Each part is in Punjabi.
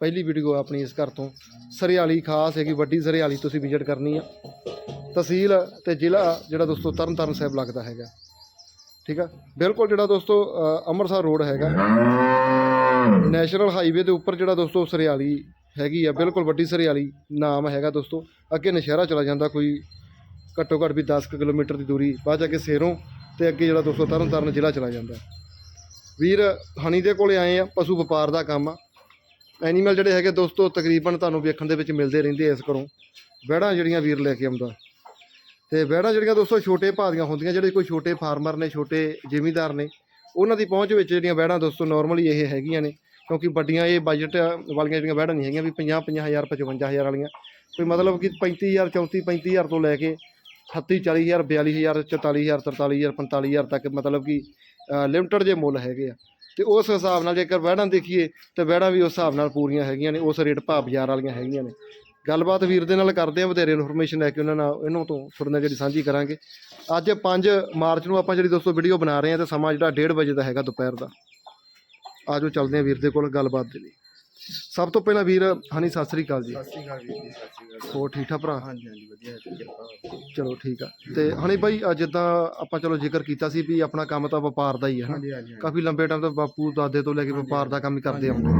ਪਹਿਲੀ ਵੀਡੀਓ ਆਪਣੀ ਇਸ ਘਰ ਤੋਂ। ਸਰਿਆਲੀ ਖਾਸ ਹੈਗੀ, ਵੱਡੀ ਸਰਿਆਲੀ ਤੁਸੀਂ ਵਿਜ਼ਿਟ ਕਰਨੀ ਆ। ਤਹਿਸੀਲ ਤੇ ਜ਼ਿਲ੍ਹਾ ਜਿਹੜਾ ਦੋਸਤੋ ਤਰਨਤਾਰਨ ਸਾਹਿਬ ਲੱਗਦਾ ਹੈਗਾ। ਠੀਕ ਆ? ਬਿਲਕੁਲ ਜਿਹੜਾ ਦੋਸਤੋ ਅੰਮ੍ਰਿਤਸਰ ਰੋਡ ਹੈਗਾ। ਨੈਸ਼ਨਲ ਹਾਈਵੇ ਦੇ ਉੱਪਰ ਜਿਹੜਾ ਦੋਸਤੋ ਸਰਿਆਲੀ ਹੈਗੀ ਆ, ਬਿਲਕੁਲ ਵੱਡੀ ਸਰਿਆਲੀ ਨਾਮ ਹੈਗਾ ਦੋਸਤੋ। ਅੱਗੇ ਨਸ਼ਹਿਰਾ ਚਲਾ ਜਾਂਦਾ ਕੋਈ, ਘੱਟੋ ਘੱਟ ਵੀ 10 ਕੁ ਕਿਲੋਮੀਟਰ ਦੀ ਦੂਰੀ, ਬਾਅਦ 'ਚ ਅੱਗੇ ਸੇਰੋਂ ਤੇ ਅੱਗੇ ਜਿਹੜਾ ਦੋਸਤੋ ਤਰਨਤਾਰਨ ਜ਼ਿਲ੍ਹਾ ਚਲਾ ਜਾਂਦਾ। ਵੀਰ ਹਣੀ ਦੇ ਕੋਲੇ ਆਏ ਆ, ਪਸ਼ੂ ਵਪਾਰ ਦਾ ਕੰਮ ਆ। ਐਨੀਮਲ ਜਿਹੜੇ ਹੈਗੇ ਦੋਸਤੋ, ਤਕਰੀਬਨ ਤੁਹਾਨੂੰ ਵੇਖਣ ਦੇ ਵਿੱਚ ਮਿਲਦੇ ਰਹਿੰਦੇ ਆ ਇਸ ਘਰੋਂ। ਵਹਿੜਾਂ ਜਿਹੜੀਆਂ ਵੀਰ ਲੈ ਕੇ ਆਉਂਦਾ। ਤੇ ਵਹਿੜਾਂ ਜਿਹੜੀਆਂ ਦੋਸਤੋ, ਛੋਟੇ ਭਾਅ ਦੀਆਂ ਹੁੰਦੀਆਂ, ਜਿਹੜੇ ਕੋਈ ਛੋਟੇ ਫਾਰਮਰ ਨੇ, ਛੋਟੇ ਜ਼ਿਮੀਂਦਾਰ ਨੇ, ਉਹਨਾਂ ਦੀ ਪਹੁੰਚ ਵਿੱਚ ਜਿਹੜੀਆਂ ਵਹਿੜਾਂ ਦੋਸਤੋ ਨਾਰਮਲੀ ਇਹ ਹੈਗੀਆਂ ਨੇ। ਕਿਉਂਕਿ ਵੱਡੀਆਂ ਇਹ ਬਜਟ ਵਾਲੀਆਂ ਜਿਹੜੀਆਂ ਵਹਿੜਾਂ ਨਹੀਂ ਹੈਗੀਆਂ, ਵੀ 50 50000 55000 ਵਾਲੀਆਂ। ਕੋਈ ਮਤਲਬ ਕਿ 35000 34 35000 ਤੋਂ ਲੈ ਕੇ 38 40000 42000 44000 43000 45000 ਤੱਕ ਮਤਲਬ ਕਿ ਲਿਮਟਡ ਜੇ ਮੁੱਲ ਹੈਗੇ ਆ। ਤੇ ਉਸ ਹਿਸਾਬ ਨਾਲ ਜੇਕਰ ਵਹਿੜਾਂ ਦੇਖੀਏ ਤੇ ਵਹਿੜਾਂ ਵੀ ਉਸ ਹਿਸਾਬ ਨਾਲ ਪੂਰੀਆਂ ਹੈਗੀਆਂ ਨੇ, ਉਸ ਰੇਟ ਭਾਅ ਬਾਜ਼ਾਰ ਵਾਲੀਆਂ ਹੈਗੀਆਂ ਨੇ। ਗੱਲਬਾਤ ਵੀਰ ਦੇ ਨਾਲ ਕਰਦੇ ਆ ਵਧੇਰੇ ਇਨਫੋਰਮੇਸ਼ਨ ਲੈ ਕੇ ਉਹਨਾਂ ਨਾਲ ਇਹਨਾਂ ਤੋਂ ਤੁਹਾਡੇ ਨਾਲ ਜਿਹੜੀ ਸਾਂਝੀ ਕਰਾਂਗੇ। ਅੱਜ 5 ਮਾਰਚ ਨੂੰ ਆਪਾਂ ਜਿਹੜੀ ਦੋਸਤੋ ਵੀਡੀਓ ਬਣਾ ਰਹੇ ਆ ਤੇ ਸਮਾਂ ਜਿਹੜਾ 1:30 ਵਜੇ ਦਾ ਹੈਗਾ ਦੁਪਹਿਰ ਦਾ। ਆਜੋ ਚੱਲਦੇ ਆ ਵੀਰ ਦੇ ਕੋਲ ਗੱਲਬਾਤ ਦੇ ਲਈ। ਸਭ ਤੋਂ ਪਹਿਲਾਂ ਵੀਰ ਹਨੀ ਸਤਿ ਸ੍ਰੀ ਅਕਾਲ ਜੀ। ਸਤਿ ਸ਼੍ਰੀ ਅਕਾਲ ਵੀਰ ਜੀ ਸਤਿ ਸ਼੍ਰੀ ਅਕਾਲ ਹੋਰ ਠੀਕ ਠਾਕ ਭਰਾ? ਹਾਂਜੀ ਹਾਂਜੀ ਵਧੀਆ ਕਿਰਪਾ ਚਲੋ ਠੀਕ ਆ। ਤੇ ਹਣੀ ਭਾਈ ਅੱਜ ਜਿੱਦਾਂ ਆਪਾਂ ਚਲੋ ਜ਼ਿਕਰ ਕੀਤਾ ਸੀ ਵੀ ਆਪਣਾ ਕੰਮ ਤਾਂ ਵਪਾਰ ਦਾ ਹੀ ਹੈ ਹਾਂਜੀ। ਕਾਫੀ ਲੰਬੇ ਟਾਈਮ ਤੋਂ ਬਾਪੂ ਦਾਦੇ ਤੋਂ ਲੈ ਕੇ ਵਪਾਰ ਦਾ ਕੰਮ ਹੀ ਕਰਦੇ ਆਉਂਦੇ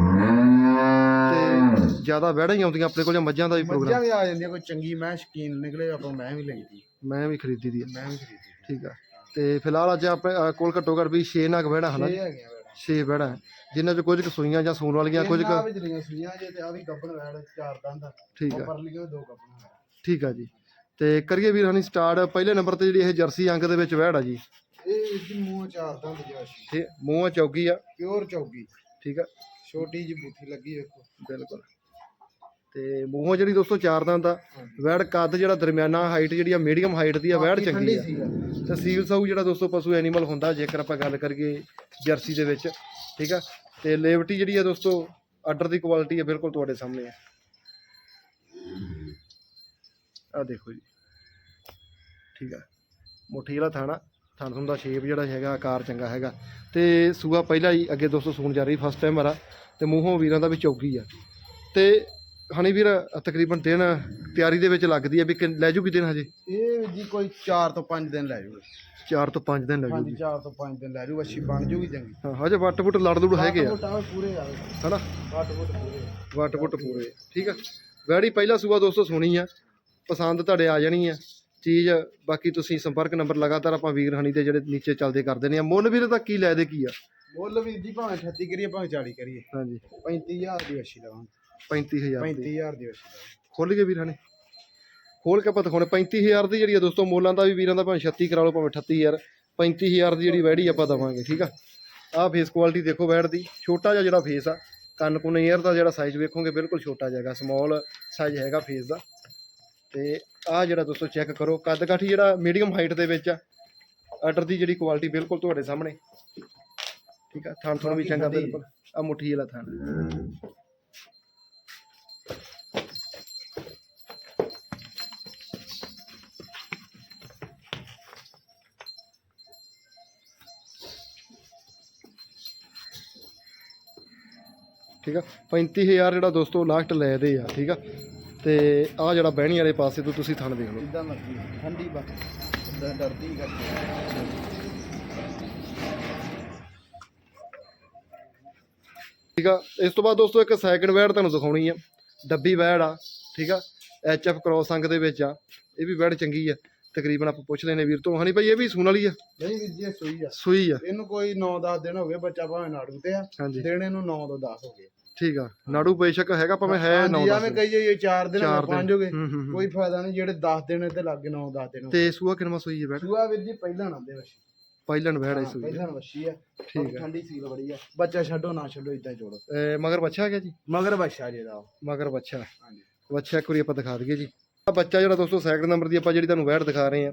ਤੇ ਜ਼ਿਆਦਾ ਵਹਿੜਾਂ ਹੀ ਆਉਂਦੀਆਂ ਆਪਣੇ ਕੋਲ ਜਾਂ ਮੱਝਾਂ ਦਾ ਵੀ ਮੱਝਾਂ ਪ੍ਰੋਗਰਾਮ ਵੀ ਆ ਜਾਂਦੀਆਂ ਕੋਈ ਚੰਗੀ ਮੈਂ ਸ਼ਕੀਨ ਨਿਕਲੇ ਆਪਾਂ ਮੈਂ ਵੀ ਲਈ ਦੀ। ਮੈਂ ਵੀ ਖਰੀਦੀ ਦੀ ਮੈਂ ਵੀ ਖਰੀਦੀ ਠੀਕ ਆ। ਤੇ ਫਿਲਹਾਲ ਅੱਜ ਆਪਣੇ ਅ, ਕੋਲ ਘੱਟੋ ਘੱਟ ਵੀ 6 ਨਗ ਵਹਿੜਾਂ ਹਨਾ? ਇਹ ਹੈਗੀਆਂ ਬੇੜਾ 6 ਵਹਿੜਾਂ ਜਿਨ੍ਹਾਂ ਚ ਕੁਝ ਕੁ ਸੂਈਆਂ ਜਾਂ ਸੂਣ ਵਾਲੀਆਂ ਕੁਝ ਕੁ ਵਿੱਚ ਲੀਆਂ ਸੁਈਆਂ ਜੇ ਤੇ ਆ ਵੀ ਗੱਬਣ ਵੈੜ ਚਾਰ ਦੰਦ ਠੀਕ ਆ। ਪਰਲੀਆਂ ਦੋ ਗੱਬਣ ਵੈੜ ਠੀਕ ਆ ਜੀ। ਤੇ ਕਰੀਏ ਵੀਰ ਹਣੀ ਸਟਾਰਟ ਪਹਿਲੇ ਨੰਬਰ ਤੇ ਜਿਹੜੀ ਇਹ ਜਰਸੀ ਅੰਕ ਦੇ ਵਿੱਚ ਵਹਿੜ ਆ ਜੀ। ਇਹ ਇਸਦੀ ਮੂੰਹ ਚਾਰ ਦੰਦ ਤੇ ਮੂੰਹ ਚੌਗੀ ਆ। ਪਿਓਰ ਚੌਗੀ। ਠੀਕ ਆ। ਛੋਟੀ ਜਿਹੀ ਬੂਥੀ ਲੱਗੀ ਵੇਖੋ। ਬਿਲਕੁਲ। ਤੇ ਮੂੰਹੋਂ ਜਿਹੜੀ ਦੋਸਤੋ ਚਾਰ ਦੰਦ ਆ ਵੈੜ ਕੱਦ ਜਿਹੜਾ ਦਰਮਿਆਨਾ ਹਾਈਟ ਜਿਹੜੀ ਆ ਮੀਡੀਅਮ ਹਾਈਟ ਦੀ ਆ ਵੈੜ ਚੰਗੀ ਆ। ਤੇ ਸੀਲ ਸਾਊ ਜਿਹੜਾ ਦੋਸਤੋ ਪਸ਼ੂ ਐਨੀਮਲ ਹੁੰਦਾ ਜੇਕਰ ਆਪਾਂ ਗੱਲ ਕਰੀਏ ਜਰਸੀ ਦੇ ਵਿੱਚ ਠੀਕ ਆ? ਤੇ ਲੇਵਟੀ ਜਿਹੜੀ ਆ ਦੋਸਤੋ ਆਰਡਰ ਦੀ ਕੁਆਲਿਟੀ ਆ ਬਿਲਕੁਲ ਤੁਹਾਡੇ ਸਾਹਮਣੇ ਆ। ਆ ਦੇਖੋ ਜੀ। ਠੀਕ ਆ। ਮੁੱਠੀ ਵਾਲਾ ਥਾਣਾ ਥਣ ਥਣ ਦਾ ਸ਼ੇਪ ਜਿਹੜਾ ਹੈਗਾ ਆਕਾਰ ਚੰਗਾ ਹੈਗਾ। ਤੇ ਸੂਆ ਪਹਿਲਾਂ ਹੀ ਅੱਗੇ ਦੋਸਤੋ ਸੂਣ ਜਾ ਰਹੀ ਫਸਟ ਟਾਈਮ ਹਰਾ ਤੇ ਮੂੰਹੋਂ ਵੀਰਾਂ ਦਾ ਵੀ ਚੌਕੀ ਆ। ਤੇ ਹਣੀ ਵੀਰ ਤਕਰੀਬਨ ਦਿਨ ਤਿਆਰੀ ਦੇ ਵਿੱਚ ਲੱਗਦੀ ਆ ਵੀ ਕਿ- ਲੈ ਜੂਗੀ ਦਿਨ ਹਜੇ? ਇਹ ਜੀ ਕੋਈ 4 ਤੋਂ 5 ਦਿਨ ਲੈ ਜੂਗਾ। 4 ਤੋਂ 5 ਦਿਨ ਲੈ ਹਾਂਜੀ ਜੂਗੀ। 4 ਤੋਂ 5 ਦਿਨ ਲੈ ਜੂ ਅੱਛੀ ਬਣ ਜੂਗੀ ਚੰਗੀ ਹਾਂ ਹਜੇ ਵੱਟ ਵੁੱਟ ਲੜ ਦੁੜ ਹੈਗੇ ਆ। ਬਟਾ ਪੂਰੇ ਆ। ਹਨਾ? ਵੱਟ ਵੱਟ ਪੂਰੇ ਆ। ਵੱਟ ਵੁੱਟ ਪੂਰੇ ਠੀਕ ਆ। ਵੈੜੀ ਪਹਿਲਾ ਸੂਆ ਦੋਸਤੋ ਸੁਣੀ ਆ। ਪਸੰਦ ਤੁਹਾਡੇ ਆ ਜਾਣੀ ਆ। ਚੀਜ਼ ਬਾਕੀ ਤੁਸੀਂ ਸੰਪਰਕ ਨੰਬਰ ਲਗਾਤਾਰ ਆਪਾਂ ਵੀਰ ਹਣੀ ਦੇ ਜਿਹੜੇ ਨੀਚੇ ਚੱਲਦੇ ਕਰ ਦਿੰਦੇ ਆ। ਮੁੱਲ ਵੀਰ ਦਾ ਕੀ ਲੈ ਦੇ ਕੀ ਆ? ਮੁੱਲ ਵੀ ਜੀ ਭਾਵੇਂ 38 ਕਰੀਏ ਭਾਵੇਂ 40 ਕਰੀਏ। ਹਾਂਜੀ। 35000 ਦੀ ਅੱਛੀ ਲਵਾਂਗੇ। 35000 ਦੀ। 35000 ਦੀ ਖੋਲ ਕੇ ਵੀਰ ਹਣੇ ਖੋਲ ਕੇ ਆਪਾਂ ਦਿਖਾਉਣੇ 35000 ਦੀ ਜਿਹੜੀ ਆ ਦੋਸਤੋ ਮੁੱਲਾਂ ਦਾ ਵੀ ਵੀਰਾਂ ਦਾ ਭਾਵੇਂ 36 ਕਰਾ ਲਓ ਭਾਵੇਂ 38000 35000 ਦੀ ਜਿਹੜੀ ਵੈੜੀ ਆਪਾਂ ਦਵਾਂਗੇ ਠੀਕ ਆ? ਆਹ ਫੇਸ ਕੁਆਲਿਟੀ ਦੇਖੋ ਵੈੜ ਦੀ ਛੋਟਾ ਜਿਹਾ ਜਿਹੜਾ ਫੇਸ ਆ ਕੰਨ ਕੁੰਨ ਏਅਰ ਦਾ ਜਿਹੜਾ ਸਾਈਜ਼ ਵੇਖੋਗੇ ਬਿਲਕੁਲ ਛੋਟਾ ਜਿਹਾ ਹੈਗਾ ਸਮਾਲ ਸਾਈਜ਼ ਹੈਗਾ ਫੇਸ ਦਾ। ਤੇ ਆਹ ਜਿਹੜਾ ਦੋਸਤੋ ਚੈੱਕ ਕਰੋ ਕੱਦ ਕਾਠੀ ਜਿਹੜਾ ਮੀਡੀਅਮ ਹਾਈਟ ਦੇ ਵਿੱਚ ਆ ਆਰਡਰ ਦੀ ਜਿਹੜੀ ਕੁਆਲਿਟੀ ਬਿਲਕੁਲ ਤੁਹਾਡੇ ਸਾਹਮਣੇ। ਠੀਕ ਆ ਥਣ ਥਣ ਵੀ ਚੰਗਾ। ਬਿਲਕੁਲ। ਆ ਮੁੱਠੀ ਵਾਲਾ ਥਣ। ਠੀਕ ਆ? 35000 ਜਿਹੜਾ ਦੋਸਤੋ ਲਾਸਟ ਲੈ ਦੇ ਆ ਠੀਕ ਆ? ਤੇ ਆ ਜਿਹੜਾ ਬਹਿਣੀ ਵਾਲੇ ਪਾਸੇ ਤੋਂ ਤੁਸੀਂ ਥਣ ਦੇਖ ਲਓ। ਮਰਜ਼ੀ ਠੰਡੀ ਬਸ। ਡਰਦੀ ਠੀਕ ਆ? ਇਸ ਤੋਂ ਬਾਅਦ ਦੋਸਤੋ ਇੱਕ ਸੈਕਿੰਡ ਵੈੜ ਤੁਹਾਨੂੰ ਦਿਖਾਉਣੀ ਆ। ਡੱਬੀ ਵੈੜ ਆ ਠੀਕ ਆ? ਐਚ ਐਫ ਕ੍ਰੋਸ ਅੰਗ ਦੇ ਵਿੱਚ ਆ। ਇਹ ਵੀ ਵੈੜ ਚੰਗੀ ਆ। ਤਕਰੀਬਨ ਆਪਾਂ ਪੁੱਛ ਲੈਨੇ ਵੀਰ ਤੋਂ। ਹਣੀ ਭਾਈ ਇਹ ਵੀ ਸੂਣ ਵਾਲੀ ਆ? ਨਹੀਂ ਵੀਰ ਜੀ ਇਹ ਸੂਈ ਆ। ਸੂਈ ਆ। ਇਹਨੂੰ ਕੋਈ 9-10 ਦਿਨ ਹੋ ਗਏ ਬੱਚਾ ਭਾਵੇਂ ਨਾੜੂ ਤੇ ਆ। ਦਿਨ ਇਹਨੂੰ 9 ਤੋਂ 10 ਹੋ ਗਏ। ਠੀਕ ਆ। ਨਾੜੂ ਬੇਸ਼ੱਕ ਹੈਗਾ ਭਾਵੇਂ ਹੈ 9 ਐਵੇਂ ਕਹੀਏ ਇਹ 4 ਦਿਨ ਚਾਰ 5 ਹੋ ਗਏ ਹੂੰ ਹੂੰ ਹੂੰ। ਕੋਈ ਫਾਇਦਾ ਨਹੀਂ ਜਿਹੜੇ 10 ਦਿਨ ਤੇ ਲੱਗੇ 9-10 ਦਿਨ ਹੋ ਗਏ। ਤੇ ਸੂਆ ਕਿੰਨਾ ਸੂਈ ਹੈ ਵੈੜ ਸੂਆ ਵੀਰ ਜੀ ਪਹਿਲਾਂ ਨਾ ਦੇ ਵਸ਼ੀ ਪਹਿਲਣ ਵੈੜ ਹੈ ਸੂਈ ਪਹਿਲਾਂ ਵਸ਼ੀ ਆ ਠੀਕ ਆ ਠੰਡੀ ਸੀਲ ਬੜੀ ਆ ਬੱਚਾ ਛੱਡੋ ਨਾ ਛੱਡੋ ਇਦਾਂ ਜੋੜੋ। ਇਹ ਮਗਰ ਬੱਚਾ ਹੈਗਾ ਜੀ? ਮਗਰ ਬੱਚਾ ਜੇ ਦਾ ਮਗਰ ਬੱਚਾ। ਹਾਂਜੀ। ਬੱਚਾ ਇੱਕ ਵਾਰੀ ਆਪਾਂ ਦਿਖਾ ਦਈਏ ਜੀ। ਆ ਬੱਚਾ ਜਿਹੜਾ ਦੋਸਤੋ ਸੈਕਿੰਡ ਨੰਬਰ ਦੀ ਆਪਾਂ ਜਿਹੜੀ ਤੁਹਾਨੂੰ ਵੈਟ ਦਿਖਾ ਰਹੇ ਆ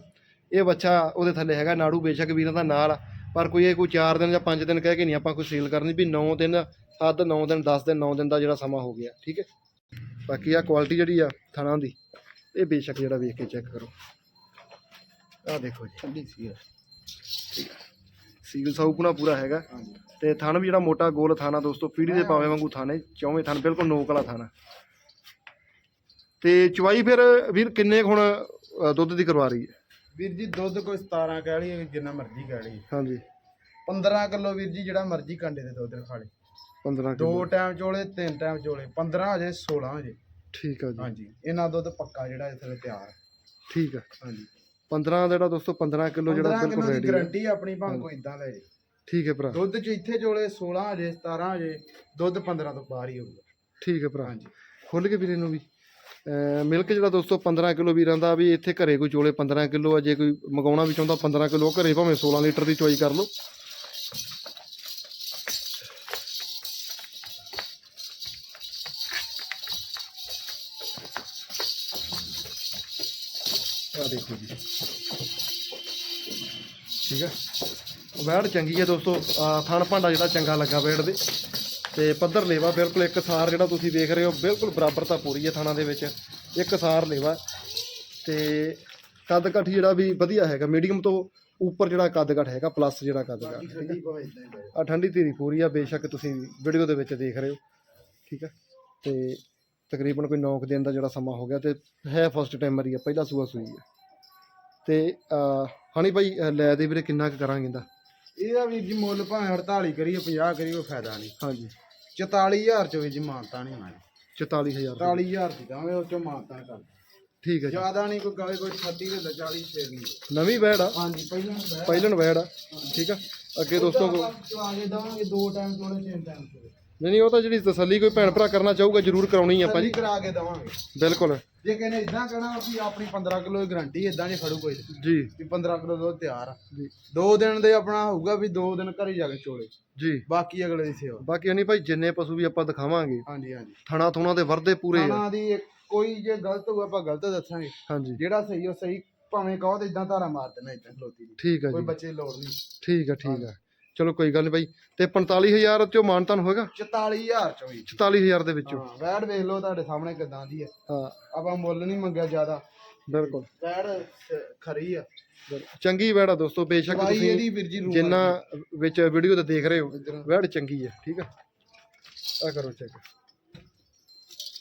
ਇਹ ਬੱਚਾ ਉਹਦੇ ਥੱਲੇ ਹੈਗਾ। ਨਾੜੂ ਬੇਸ਼ੱਕ ਵੀਰਾਂ ਦਾ ਨਾਲ ਆ, ਪਰ ਕੋਈ ਇਹ ਕੋਈ 4 ਦਿਨ ਜਾਂ 5 ਦਿਨ ਕਹਿ ਕੇ ਨਹੀਂ ਆਪਾਂ ਕੋਈ ਸੇਲ ਕਰਨੀ ਵੀ 9 ਦਿਨ 7 9 ਦਿਨ 10 ਦਿਨ 9 ਦਿਨ ਦਾ ਜਿਹੜਾ ਸਮਾਂ ਹੋ ਗਿਆ ਠੀਕ ਹੈ? ਬਾਕੀ ਆ ਕੁਆਲਿਟੀ ਜਿਹੜੀ ਆ ਥਣਾ ਦੀ ਇਹ ਬੇਸ਼ੱਕ ਜਿਹੜਾ ਵੇਖ ਕੇ ਚੈੱਕ ਕਰੋ। ਆ ਦੇਖੋ ਜੀ। ਠੰਡੀ ਸੀ ਸੀਲ ਸਾਊਪਨਾ ਪੂਰਾ ਹੈਗਾ। ਤੇ ਥਣ ਵੀ ਜਿਹੜਾ ਮੋਟਾ ਗੋਲ ਥਾਣਾ ਦੋਸਤੋ ਪੀੜੀ ਦੇ ਪਾਵੇ ਵਾਂਗੂ ਥਾਣੇ ਚੌਵੇਂ ਥਣ ਬਿਲਕੁਲ ਨੋਕ ਵਾਲਾ ਥਾਣਾ। ਤੇ ਚਵਾਈ ਫਿਰ ਵੀਰ ਕਿੰਨੇ ਹੁਣ ਦੁੱਧ ਦੀ ਕਰਵਾ ਰਹੀ ਹੈ? ਵੀਰ ਜੀ ਦੁੱਧ ਕੋਈ 17 ਕਹਿ ਲਈ ਜਿੰਨਾ ਮਰਜ਼ੀ ਕਹਿ ਲਈ ਹਾਂਜੀ। 15 ਕਿਲੋ ਵੀਰ ਜੀ ਜਿਹੜਾ ਮਰਜ਼ੀ ਕੰਡੇ ਦੇ ਦੁੱਧ ਖਾ ਲੇ 15 ਦੋ ਕਿਲੋ। ਟਾਈਮ ਚੋਲੇ ਤਿੰਨ ਟਾਈਮ ਚੋਲੇ 15 ਹਜੇ 16 ਹਜੇ। ਠੀਕ ਆ ਜੀ। ਹਾਂਜੀ ਇਹਨਾਂ ਦੁੱਧ ਪੱਕਾ ਜਿਹੜਾ ਇੱਥੇ ਤਿਆਰ। ਹੈ। ਠੀਕ ਆ। ਹਾਂਜੀ। 15 ਦਾ ਜਿਹੜਾ ਦੋਸਤੋ 15 ਕਿਲੋ ਜਿਹੜਾ 15 ਬਿਲਕੁਲ ਕਿਲੋ ਦੀ ਰੈਡੀ ਹੈ ਗਾਰੰਟੀ ਆਪਣੀ ਭਾਵੇਂ ਕੋਈ ਇਦਾਂ ਲੈ ਜੇ ਠੀਕ ਹੈ ਭਰਾ। ਦੁੱਧ ਚ ਇੱਥੇ ਚੋਲੇ 16 ਹਜੇ 17 ਹਜੇ ਦੁੱਧ 15 ਤੋਂ ਬਾਹਰ ਹੀ ਹੋਊਗਾ। ਠੀਕ ਹੈ ਭਰਾ। ਹਾਂਜੀ। ਖੁੱਲ ਕੇ ਵੀਰੇ ਨੂੰ ਵੀ। ਅਹ ਮਿਲਕ ਜਿਹੜਾ ਦੋਸਤੋ 15 ਕਿਲੋ ਵੀਰਾਂ ਦਾ ਵੀ ਇੱਥੇ ਘਰੇ ਕੋਈ ਚੋਲੇ 15 ਕਿਲੋ ਆ ਜੇ ਕੋਈ ਮਗਾਉਣਾ ਵੀ ਚਾਹੁੰਦਾ 15 ਕਿਲੋ ਘਰੇ ਭਾਵੇਂ 16 ਲੀਟਰ ਦੀ ਚੋਈ ਕਰ ਲਓ। ਵੈੜ ਚੰਗੀ ਹੈ ਦੋਸਤੋ। ਥਣ ਭਾਂਡਾ ਜਿਹੜਾ ਚੰਗਾ ਲੱਗਾ ਵੈੜ ਦੇ। ਤੇ ਪੱਧਰ ਲੇਵਾ ਬਿਲਕੁਲ ਇੱਕ ਸਾਰ ਜਿਹੜਾ ਤੁਸੀਂ ਵੇਖ ਰਹੇ ਹੋ ਬਿਲਕੁਲ ਬਰਾਬਰਤਾ ਪੂਰੀ ਹੈ ਥਾਣਾ ਦੇ ਵਿੱਚ। ਇੱਕ ਸਾਰ ਲੇਵਾ। ਤੇ ਕੱਦ ਕੱਠ ਜਿਹੜਾ ਵੀ ਵਧੀਆ ਹੈਗਾ ਮੀਡੀਅਮ ਤੋਂ ਉੱਪਰ ਜਿਹੜਾ ਕੱਦ ਕੱਠ ਹੈਗਾ ਪਲੱਸ ਜਿਹੜਾ ਕੱਦ ਕੱਠ ਆ ਠੰਡੀ ਧੀਰੀ ਪੂਰੀ ਆ ਬੇਸ਼ੱਕ ਤੁਸੀਂ ਵੀਡੀਓ ਦੇ ਵਿੱਚ ਦੇਖ ਰਹੇ ਹੋ। ਠੀਕ ਹੈ ਤੇ ਤਕਰੀਬਨ ਕੋਈ 9 ਦਿਨ ਦਾ ਜਿਹੜਾ ਸਮਾਂ ਹੋ ਗਿਆ ਤੇ ਹੈ ਫਸਟ ਟਾਈਮਰ ਹੀ ਆ ਪਹਿਲਾ ਸੂਆ ਸੂਈ ਆ। ਤੇ ਹਣੀ ਭਾਈ ਲੈ ਦੇ ਵੀਰੇ ਕਿੰਨਾ ਕੁ ਕਰਾਂਗੇ ਇਹਦਾ? ਇਹਦਾ ਵੀਰ ਜੀ ਮੁੱਲ ਭਾਵੇਂ 48 ਕਰੀਏ 50 ਕਰੀਏ ਕੋਈ ਫਾਇਦਾ ਨਹੀਂ। ਹਾਂਜੀ। 44000 ਚ ਵੀਰ ਜੀ ਮਾਨਤਾ ਨਹੀਂ ਹੋਣਾ। 44000 ਰੁਪਏ। 44000 ਦੀ ਦਾਂਗੇ ਉਹ ਚੋਂ ਮਾਨਤਾ ਕਰ ਠੀਕ ਹੈ ਜੀ। ਜ਼ਿਆਦਾ ਨਹੀਂ ਕੋਈ ਗਾਵੇ ਕੋਈ 36 ਦੇ 40 ਛੇੜ ਨਹੀਂ। ਨਵੀਂ ਵੈੜ ਆ। ਹਾਂਜੀ ਪਹਿਲਾਂ ਬਹਿ ਪਹਿਲਣ ਵੈੜ ਆ। ਠੀਕ ਆ। ਅੱਗੇ ਦੋਸਤੋ ਕੋ- ਚਵਾ ਕੇ ਦਵਾਂਗੇ ਦੋ ਟਾਈਮ ਚੋਲੇ ਤਿੰਨ ਟਾਈਮ ਨਹੀਂ ਨਹੀਂ ਉਹ ਤਾਂ ਜਿਹੜੀ ਤਸੱਲੀ ਕੋਈ ਭੈਣ ਭਰਾ ਕਰਨਾ ਚਾਹੂਗਾ ਜ਼ਰੂਰ ਕਰਾਉਣੀ ਆ ਆਪਾਂ ਭਾਜੀ ਕਰਾ ਕੇ ਦਵਾਂਗੇ। ਬਿਲਕੁਲ। ਜੇ ਕਹਿੰਦੇ ਇਦਾਂ ਕਹਿਣਾ ਵੀ ਆਪਣੀ 15 ਕਿਲੋ ਦੀ ਗਾਰੰਟੀ ਇਦਾਂ ਨਹੀਂ ਖੜੂ ਕੋਈ। ਜੀ। ਵੀ 15 ਕਿਲੋ ਦੁੱਧ ਤਿਆਰ ਆ। ਜੀ। ਦੋ ਦਿਨ ਦੇ ਆਪਣਾ ਹੋਊਗਾ ਵੀ ਦੋ ਦਿਨ ਘਰੇ ਜਾ ਕੇ ਚੋਲੇ। ਜੀ। ਬਾਕੀ ਅਗਲੇ ਦੀ ਸੇਵਾ। ਬਾਕੀ ਨਹੀਂ ਭਾਈ ਜਿੰਨੇ ਪਸ਼ੂ ਵੀ ਆਪਾਂ ਦਿਖਾਵਾਂਗੇ ਹਾਂਜੀ ਹਾਂਜੀ। ਥਣਾ ਥੁਣਾ ਦੇ ਵਰਦੇ ਪੂਰੇ ਆ। ਦੀ ਇੱਕ- ਕੋਈ ਜੇ ਗਲਤ ਹੋਊ ਆਪਾਂ ਗਲਤ ਦੱਸਾਂਗੇ। ਹਾਂਜੀ। ਜਿਹੜਾ ਸਹੀ ਉਹ ਸਹੀ ਭਾਵੇਂ ਕਹੋ ਤੇ ਇਦਾਂ ਧਾਰਾ ਮਾਰ ਦੇਣਾ ਇਦਾਂ ਖਲੋਤੀ ਦੀ। ਠੀਕ ਆ ਕੋਈ ਜੀ। ਬੱਚੇ ਦੀ ਲੋੜ ਨਹੀਂ। ਠੀਕ ਆ ਠੀਕ ਆ। ਚਲੋ ਕੋਈ ਗੱਲ ਨਹੀਂ ਭਾਈ ਤੇ 45000 ਚੋਂ ਮਾਨਤਨ ਹੋਏਗਾ? 44000 ਚ ਵੀ। 44000 ਦੇ ਵਿੱਚੋਂ। ਹਾਂ ਵੈੜ ਵੇਖ ਲਓ ਤੁਹਾਡੇ ਸਾਹਮਣੇ ਕਿਦਾਂ ਦੀ ਹੈ ਹਾਂ। ਆਪਾਂ ਮੁੱਲ ਨਹੀਂ ਮੰਗਿਆ ਜ਼ਿਆਦਾ। ਬਿਲਕੁਲ। ਸ- ਖਰੀ ਆ। ਚੰਗੀ ਆ ਦੋਸਤੋ ਬੇਸ਼ੱਕ ਤੁਸੀਂ ਜਿੰਨਾ ਵਿੱਚ ਵੀਡੀਓ ਤੇ ਦੇਖ ਰਹੇ ਹੋ। ਵੈੜ ਚੰਗੀ ਆ ਠੀਕ ਆ? ਆ ਕਰੋ ਚੈੱਕ